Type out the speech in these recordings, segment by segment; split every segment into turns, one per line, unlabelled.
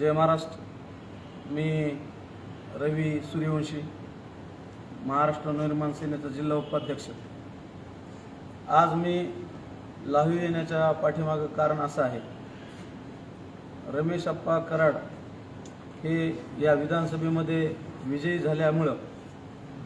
जय महाराष्ट्र. मी रवी सूर्यवंशी महाराष्ट्र निर्माण सेनेचा जिल्हा उपाध्यक्ष. आज मी लाहू येण्याच्या पाठीमागं कारण असं आहे. रमेश अप्पा कराड हे या विधानसभेमध्ये विजयी झाल्यामुळं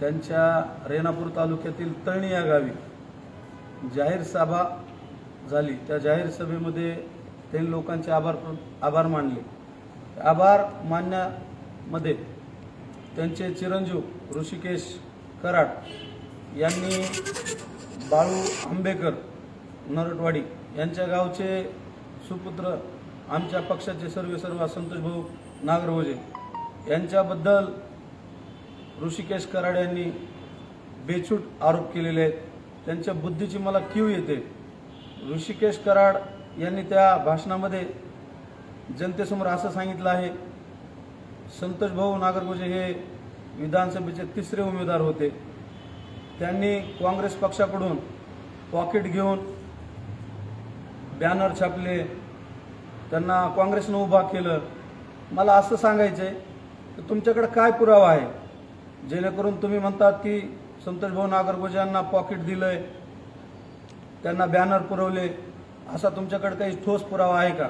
त्यांच्या रेणापूर तालुक्यातील तळणी या गावी जाहीर सभा झाली. त्या जाहीर सभेमध्ये त्यांनी लोकांचे आभार आभार मानले. आभार मानण्यामध्ये त्यांचे चिरंजीव ऋषिकेश कराड यांनी बाळू आंबेकर नरटवाडी यांच्या गावचे सुपुत्र आमच्या पक्षाचे सर्व सर्व नागरभोजे यांच्याबद्दल ऋषिकेश कराड यांनी बेछूट आरोप केलेले आहेत. त्यांच्या बुद्धीची मला कीव येते. ऋषिकेश कराड यांनी त्या भाषणामध्ये जनतेसमोर असं सांगितलं आहे संतोष भाऊ नागरगोजे हे विधानसभेचे तिसरे उमेदवार होते. त्यांनी काँग्रेस पक्षाकडून पॉकेट घेऊन बॅनर छापले त्यांना काँग्रेसनं उभा केलं. मला असं सांगायचं आहे की तुमच्याकडे काय पुरावा आहे? जेणेकरून तुम्ही म्हणतात की संतोष भाऊ नागरगोजे यांना पॉकेट दिलंय त्यांना बॅनर पुरवले असा तुमच्याकडे काही ठोस पुरावा आहे का?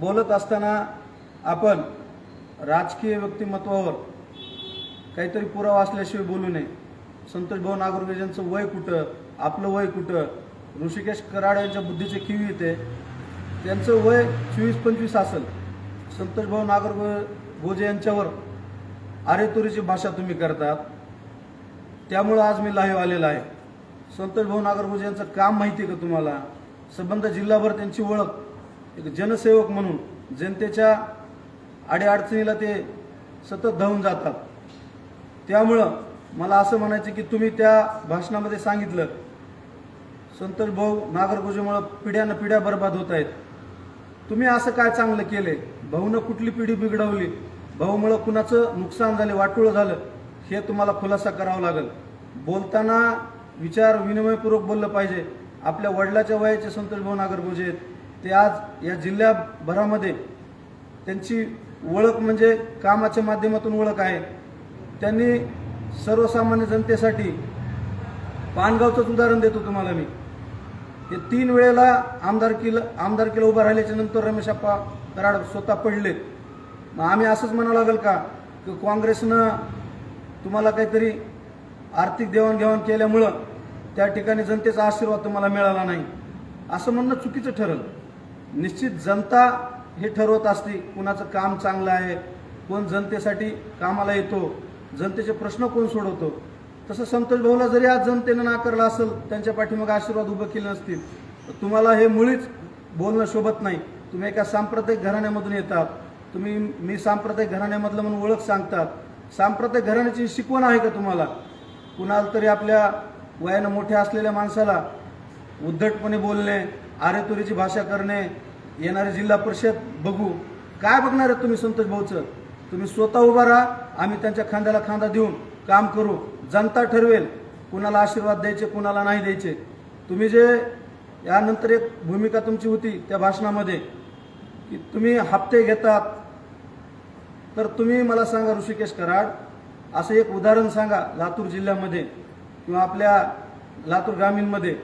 बोलत असताना आपण राजकीय व्यक्तिमत्वावर काहीतरी पुरावा असल्याशिवाय बोलू नये. संतोष भाऊ नागरगोजे यांचं वय कुठं आपलं वय कुठं ऋषिकेश कराड यांच्या बुद्धीचे किवी येते त्यांचं वय चोवीस पंचवीस असेल. संतोष भाऊ नागरगो गोजे यांच्यावर आरेतुरीची भाषा तुम्ही करतात. त्यामुळं आज मी लाईव्ह आलेला आहे. संतोष भाऊ नागरगोजे यांचं काम माहिती आहे का तुम्हाला? संबंध जिल्हाभर त्यांची ओळख. एक जनसेवक म्हणून जनतेच्या अडीअडचणीला ते सतत धावून जातात. त्यामुळं मला असं म्हणायचं की तुम्ही त्या भाषणामध्ये सांगितलं संतोष भाऊ नागरगोजेमुळं पिढ्यानं पिढ्या बर्बाद होत आहेत. तुम्ही असं काय चांगलं केले भाऊनं कुठली पिढी बिघडवली? भाऊमुळं कुणाचं नुकसान झाले वाटोळं झालं हे तुम्हाला खुलासा करावा लागेल. बोलताना विचार विनिमयपूर्वक बोललं पाहिजे. आपल्या वडिलाच्या वयाचे संतोष भाऊ नागरगोजे आहेत. ते आज या जिल्ह्याभरामध्ये त्यांची ओळख म्हणजे कामाच्या माध्यमातून ओळख आहे. त्यांनी सर्वसामान्य जनतेसाठी पानगावचंच उदाहरण देतो तुम्हाला मी. हे तीन वेळेला आमदारकीला आमदारकीला उभं राहिल्याच्या नंतर रमेश अप्पा कराड स्वतः पडलेत. मग आम्ही असंच म्हणावं लागेल का? की काँग्रेसनं तुम्हाला काहीतरी आर्थिक देवाणघेवाण केल्यामुळं त्या ठिकाणी जनतेचा आशीर्वाद तुम्हाला मिळाला नाही. असं म्हणणं चुकीचं ठरलं. निश्चित जनता हे ठरवत असते कुणाचं काम चांगलं आहे कोण जनतेसाठी कामाला येतो जनतेचे प्रश्न कोण सोडवतो. तसं संतोष भाऊला जरी आज जनतेनं नाकारलं असेल त्यांच्या पाठीमाग आशीर्वाद उभं केले नसतील तर तुम्हाला हे मुळीच बोलणं शोभत नाही. तुम्ही एका सांप्रदायिक घराण्यामधून येतात तुम्ही मी सांप्रदायिक घराण्यामधलं म्हणून ओळख सांगतात. सांप्रदायिक घराण्याची शिकवण आहे का तुम्हाला? कुणाला तरी आपल्या वयानं मोठ्या असलेल्या माणसाला उद्धटपणे बोलणे आरेतुरीची भाषा करणे येणारे जिल्हा परिषद बघू. काय बघणार आहे तुम्ही संतोष भाऊचं? तुम्ही स्वतः उभा राहा आम्ही त्यांच्या खांद्याला खांदा देऊन काम करू. जनता ठरवेल कुणाला आशीर्वाद द्यायचे कुणाला नाही द्यायचे. तुम्ही जे यानंतर एक भूमिका तुमची होती त्या भाषणामध्ये की तुम्ही हप्ते घेतात तर तुम्ही मला सांगा ऋषिकेश कराड असं एक उदाहरण सांगा लातूर जिल्ह्यामध्ये किंवा आपल्या लातूर ग्रामीणमध्ये.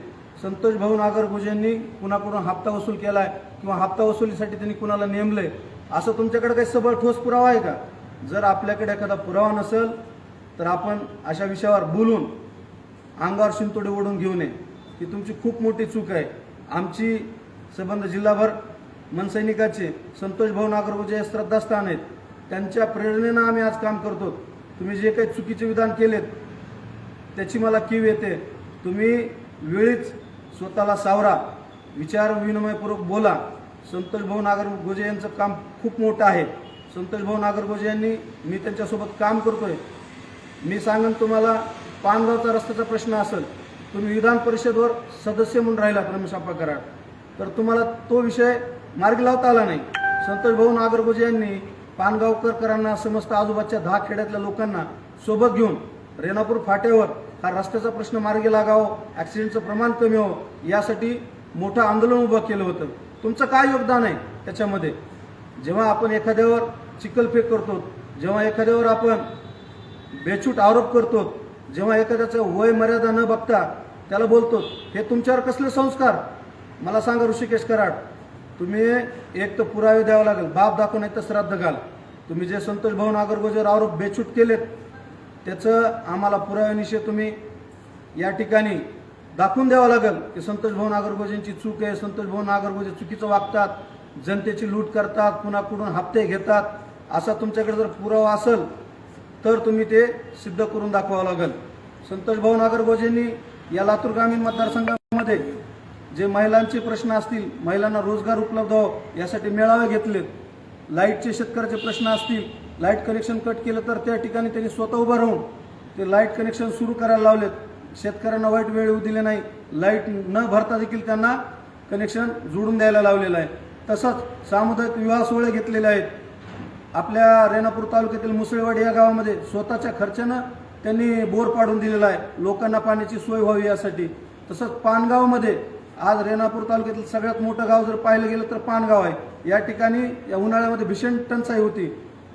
संतोष भाऊ यांनी कुणाकडून हप्ता वसूल केलाय किंवा हप्ता वसुलीसाठी त्यांनी कुणाला नेमलंय असं तुमच्याकडे काही सबळ ठोस पुरावा आहे का? जर आपल्याकडे एखादा पुरावा नसेल तर आपण अशा विषयावर बोलून अंगावर शिंतोडे ओढून घेऊ नये. ही तुमची खूप मोठी चूक आहे. आमची संबंध जिल्हाभर मनसैनिकाचे संतोष भाऊ नागरगोजे हे श्रद्धास्थान आहेत. त्यांच्या प्रेरणेनं आम्ही आज काम करतो. तुम्ही जे काही चुकीचे विधान केलेत त्याची मला कीव येते. तुम्ही वेळीच स्वतःला सावरा विचार विनिमयपूर्वक बोला. संतोष भाऊ नागरगोजे यांचं काम खूप मोठं आहे. संतोष भाऊ नागरगोजे यांनी मी त्यांच्यासोबत काम करतोय. मी सांगन तुम्हाला पानगावचा रस्त्याचा प्रश्न असेल तुम्ही विधान परिषदवर सदस्य म्हणून राहिलात रमेश अप्पा कराड. तर तुम्हाला तो विषय मार्गी लावता आला नाही. संतोष भाऊ नागरगोजे यांनी पानगावकरांना समस्त आजूबाजूच्या दहा खेड्यातल्या लोकांना सोबत घेऊन रेणापूर फाट्यावर हा रस्त्याचा प्रश्न मार्गी लागावं ॲक्सिडेंटचं प्रमाण कमी हो यासाठी मोठं आंदोलन उभं केलं होतं. तुमचं काय योगदान आहे त्याच्यामध्ये? जेव्हा आपण एखाद्यावर चिखलफेक करतो जेव्हा एखाद्यावर आपण बेछूट आरोप करतो जेव्हा एखाद्याचं वय मर्यादा न बघता त्याला बोलतो हे तुमच्यावर कसले संस्कार? मला सांगा ऋषिकेश कराड तुम्ही एक तर पुरावे द्यावं लागेल बाप दाखवून एक तर श्राद्ध घाल. तुम्ही जे संतोष भाऊ नागरगोजेवर आरोप बेछूट केलेत त्याचं आम्हाला पुराव्यानिशी तुम्ही या ठिकाणी दाखवून द्यावं लागेल की संतोष भाऊ नागरगोजेंची चूक आहे. संतोष भाऊ नागरगोजे चुकीचं वागतात. जनतेची लूट करतात. पुन्हा कुठून हप्ते घेतात. असा तुमच्याकडे जर पुरावा असेल तर तुम्ही ते सिद्ध करून दाखवावं लागेल. संतोष भाऊ नागरगोजेंनी या लातूर ग्रामीण मतदारसंघामध्ये जे महिलांचे प्रश्न असतील महिलांना रोजगार उपलब्ध हो यासाठी मेळावे घेतलेत. लाईटचे शेतकऱ्याचे प्रश्न असतील लाइट कनेक्शन कट केलं तर त्या ठिकाणी त्यांनी स्वतः उभं राहून ते लाइट कनेक्शन सुरू करायला लावलेत. शेतकऱ्यांना वाईट वेळ येऊ दिले नाही. लाइट न भरता देखील त्यांना कनेक्शन जोडून द्यायला लावलेलं आहे. तसंच सामुदायिक विवाह सोहळे घेतलेले आहेत. आपल्या रेणापूर तालुक्यातील मुसळवाडी या गावामध्ये स्वतःच्या खर्चानं त्यांनी बोर पाडून दिलेला आहे. लोकांना पाण्याची सोय व्हावी यासाठी. तसंच पानगावमध्ये आज रेणापूर तालुक्यातील सगळ्यात मोठं गाव जर पाहिलं गेलं तर पानगाव आहे. या ठिकाणी या उन्हाळ्यामध्ये भीषण टंचाई होती.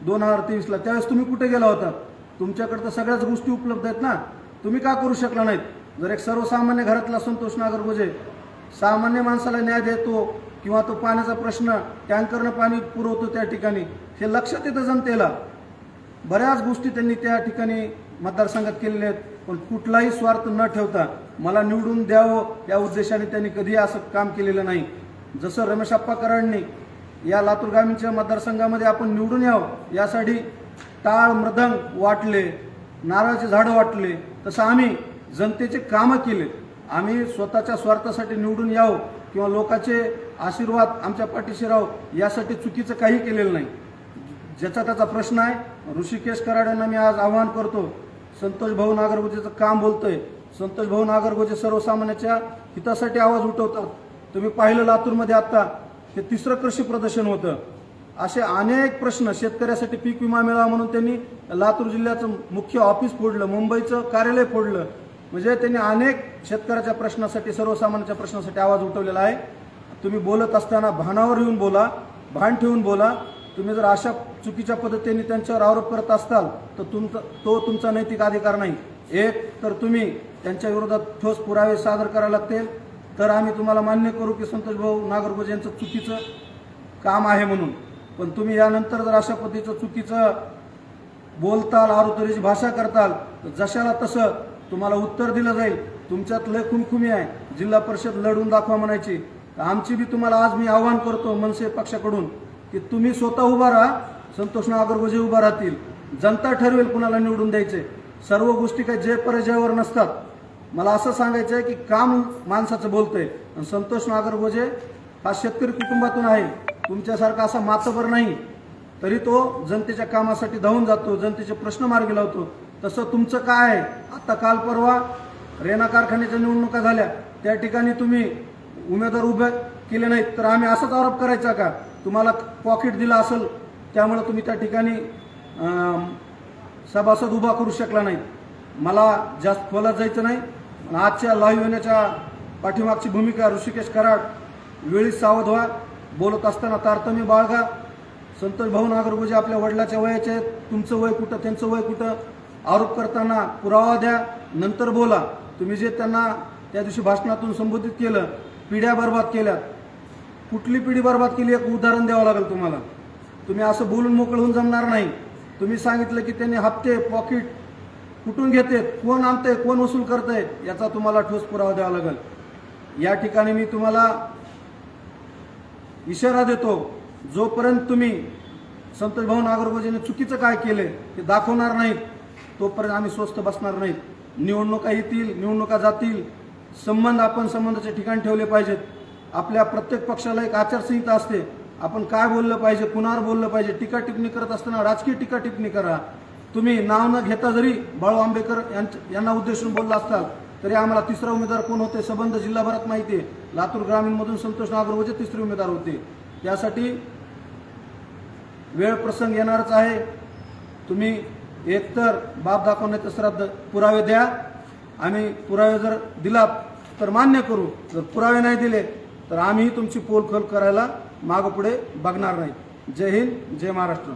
दोन हजार तेवीसला. त्यावेळेस तुम्ही कुठे गेला होता? तुमच्याकडे तर सगळ्याच गोष्टी उपलब्ध आहेत ना. तुम्ही का करू शकला नाहीत? जर एक सर्वसामान्य घरातला संतोष नागरगोजे सामान्य माणसाला न्याय देतो किंवा तो पाण्याचा प्रश्न टँकरनं पाणी पुरवतो त्या ठिकाणी हे लक्षात येतं जनतेला. बऱ्याच गोष्टी त्यांनी त्या ठिकाणी मतदारसंघात केलेल्या आहेत पण कुठलाही स्वार्थ न ठेवता मला निवडून द्यावं या उद्देशाने त्यांनी कधी असं काम केलेलं नाही. जसं रमेश अप्पा कराडनी या लातूर ग्रामीणच्या मतदारसंघामध्ये आपण निवडून यावं. यासाठी टाळ मृदंग वाटले नारळाचे झाडं वाटले. तसं आम्ही जनतेचे कामं केले. आम्ही स्वतःच्या स्वार्थासाठी निवडून यावं किंवा लोकांचे आशीर्वाद आमच्या पाठीशी राहो यासाठी चुकीचं काही केलेलं नाही. ज्याचा त्याचा प्रश्न आहे. ऋषिकेश कराड यांना मी आज आवाहन करतो संतोष भाऊ नागरगोजेचं काम बोलतोय. संतोष भाऊ नागरगोजे सर्वसामान्याच्या हितासाठी आवाज उठवतात. तुम्ही पाहिलं लातूरमध्ये आता हे तिसरं कृषी प्रदर्शन होतं. असे अनेक प्रश्न शेतकऱ्यासाठी पीक विमा मिळावा म्हणून त्यांनी लातूर जिल्ह्याचं मुख्य ऑफिस फोडलं मुंबईचं कार्यालय फोडलं. म्हणजे त्यांनी अनेक शेतकऱ्याच्या प्रश्नासाठी सर्वसामान्यांच्या प्रश्नासाठी आवाज उठवलेला आहे. तुम्ही बोलत असताना भानावर येऊन बोला भान ठेवून बोला. तुम्ही जर अशा चुकीच्या पद्धतीने त्यांच्यावर आरोप करत असताल तर तुमचा तो तुमचा नैतिक अधिकार नाही. एक तर तुम्ही त्यांच्या विरोधात ठोस पुरावे सादर करावे लागतील. तर आम्ही तुम्हाला मान्य करू की संतोष भाऊ नागरगोज यांचं चुकीचं काम आहे म्हणून. पण तुम्ही यानंतर जर अशा पद्धतीचं चुकीचं बोलताल आरोतरीची भाषा करताल तर जशाला तसं तुम्हाला उत्तर दिलं जाईल. तुमच्यात लय खुमखुमी आहे. जिल्हा परिषद लढून दाखवा म्हणायची. तर आमची बी तुम्हाला आज मी आव्हान करतो मनसे पक्षाकडून की तुम्ही स्वतः उभा राहा संतोष नागरगोजे उभा राहतील. जनता ठरवेल कुणाला निवडून द्यायचे. सर्व गोष्टी काय जय पराजयावर नसतात. मला असं सांगायचं आहे की काम माणसाचं बोलतंय. आणि संतोष नागरगोजे हा शेतकरी कुटुंबातून आहे. तुमच्यासारखा असा मातबर नाही. तरी तो जनतेच्या कामासाठी धावून जातो जनतेचे प्रश्न मार्गी लावतो. तसं तुमचं काय आहे? आता काल परवा रेना कारखान्याच्या निवडणुका झाल्या. त्या ठिकाणी तुम्ही उमेदवार उभे केले नाहीत. तर आम्ही असाच आरोप करायचा का? तुम्हाला पॉकेट दिलं असेल त्यामुळे तुम्ही त्या ठिकाणी सभासद उभा करू शकला नाही. मला जास्त खोलात जायचं नाही. आणि आजच्या लाईव्ह येण्याच्या पाठीमागची भूमिका ऋषिकेश कराड वेळीच सावध व्हा बोलत असताना तारतम्य बाळगा. संतोष भाऊ नागरगोजे आपल्या वडिलाच्या वयाचे आहेत. तुमचं वय कुठं त्यांचं वय कुठं? आरोप करताना पुरावा द्या नंतर बोला. तुम्ही जे त्यांना त्या दिवशी भाषणातून संबोधित केलं पिढ्या बर्बाद केल्या कुठली पिढी बर्बाद केली एक उदाहरण द्यावं लागेल तुम्हाला. तुम्ही असं बोलून मोकळं होऊन जमणार नाही. तुम्ही सांगितलं की त्यांनी हप्ते पॉकेट कुठून घेते कोण आणतंय कोण वसूल करतंय याचा तुम्हाला ठोस पुरावा द्यावा लागेल. या ठिकाणी मी तुम्हाला इशारा देतो जोपर्यंत तुम्ही संतोष भाऊ नागरगोजीने चुकीचं काय केले ते दाखवणार नाहीत तोपर्यंत आम्ही स्वस्त बसणार नाहीत. निवडणुका येतील निवडणुका जातील संबंध आपण संबंधाचे ठिकाण ठेवले पाहिजेत. आपल्या प्रत्येक पक्षाला एक आचारसंहिता असते. आपण काय बोललं पाहिजे कुणावर बोललं पाहिजे टीका टिप्पणी करत असताना राजकीय टीका टिप्पणी करा. तुम्ही नाव न घेता जरी बाळू आंबेडकर यांना उद्देशून बोलला असताल तरी आम्हाला तिसरा उमेदवार कोण होते संबंध जिल्हाभरात माहिती आहे लातूर ग्रामीणमधून संतोष नागरगोजे तिसरे उमेदवार होते. त्यासाठी वेळ प्रसंग येणारच आहे. तुम्ही एकतर बाप दाखवण्याचे श्राद्ध पुरावे द्या. आम्ही पुरावे जर दिलात तर मान्य करू. जर पुरावे नाही दिले तर आम्ही तुमची पोलखोल करायला मागं पुढे बघणार नाही. जय हिंद जय महाराष्ट्र.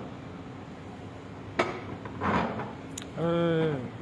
嗯。